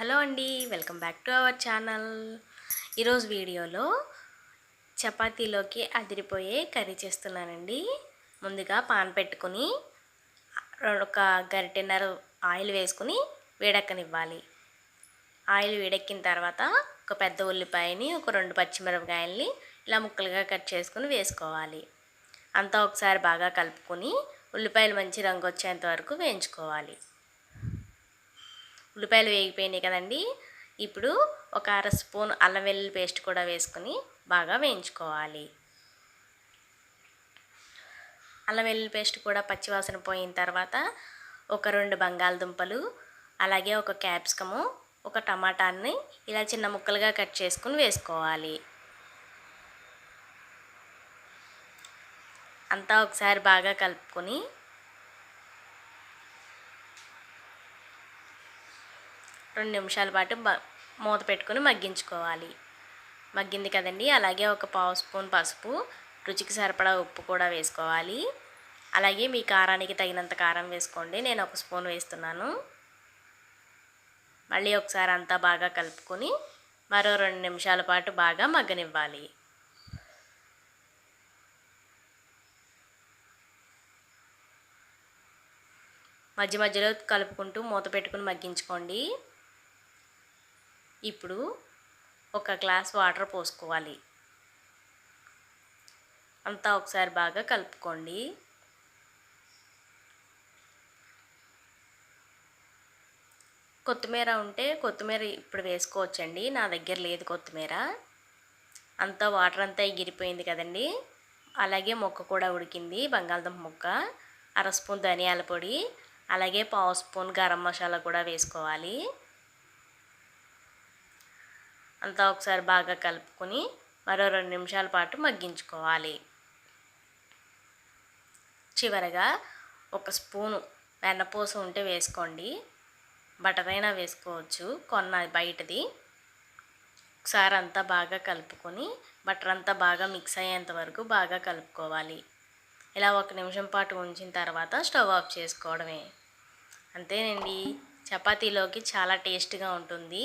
Hello అండి welcome back to our channel. ఈరోజు వీడియోలో చపాతీలోకి అదిరిపోయే కర్రీ చేస్తున్నానండి. ముందుగా పాన్ పెట్టుకుని ఒక గరిటెన్నర ఆయిల్ వేసుకుని వేడెక్కనివ్వాలి. ఆయిల్ వేడెక్కిన తర్వాత ఒక పెద్ద ఉల్లిపాయని ఒక రెండు పచ్చిమిరపకాయల్ని ఇలా ముక్కలుగా కట్ చేసుకుని వేసుకోవాలి. అంతా ఒకసారి బాగా కలుపుకొని ఉల్లిపాయలు మంచి రంగు వచ్చేంత వరకు వేయించుకోవాలి. ఉల్లిపాయలు వేగిపోయినాయి కదండి. ఇప్పుడు ఒక అర స్పూన్ అల్లం వెల్లుల్లి పేస్ట్ కూడా వేసుకొని బాగా వేయించుకోవాలి. అల్లం వెల్లుల్లి పేస్ట్ కూడా పచ్చివాసన పోయిన తర్వాత ఒక రెండు బంగాళదుంపలు అలాగే ఒక క్యాప్సికము ఒక టమాటాన్ని ఇలా చిన్న ముక్కలుగా కట్ చేసుకుని వేసుకోవాలి. అంతా ఒకసారి బాగా కలుపుకొని రెండు నిమిషాల పాటు మూత పెట్టుకుని మగ్గించుకోవాలి. మగ్గింది కదండి అలాగే ఒక పావు స్పూన్ పసుపు రుచికి సరిపడా ఉప్పు కూడా వేసుకోవాలి. అలాగే మీ కారానికి తగినంత కారం వేసుకోండి నేను ఒక స్పూన్ వేస్తున్నాను. మళ్ళీ ఒకసారి అంతా బాగా కలుపుకొని మరో రెండు నిమిషాల పాటు బాగా మగ్గనివ్వాలి. మధ్య మధ్యలో కలుపుకుంటూ మూత పెట్టుకుని మగ్గించుకోండి. ఇప్పుడు ఒక గ్లాస్ వాటర్ పోసుకోవాలి. అంతా ఒకసారి బాగా కలుపుకోండి. కొత్తిమీర ఉంటే కొత్తిమీర ఇప్పుడు వేసుకోవచ్చండి. నా దగ్గర లేదు కొత్తిమీర. అంతా వాటర్ అంతా ఎగిరిపోయింది కదండి. అలాగే మొక్క కూడా ఉడికింది. బంగాళదుంప ముక్క అర స్పూన్ ధనియాల పొడి అలాగే పావు స్పూన్ గరం మసాలా కూడా వేసుకోవాలి. అంతా ఒకసారి బాగా కలుపుకొని మరో రెండు నిమిషాల పాటు మగ్గించుకోవాలి. చివరగా ఒక స్పూను వెన్నపూస ఉంటే వేసుకోండి. బటర్ అయినా వేసుకోవచ్చు కొన్న బయటది. ఒకసారి అంతా బాగా కలుపుకొని బటర్ అంతా బాగా మిక్స్ అయ్యేంత వరకు బాగా కలుపుకోవాలి. ఇలా ఒక నిమిషం పాటు ఉంచిన తర్వాత స్టవ్ ఆఫ్ చేసుకోవడమే. అంతేనండి. చపాతీలోకి చాలా టేస్ట్గా ఉంటుంది.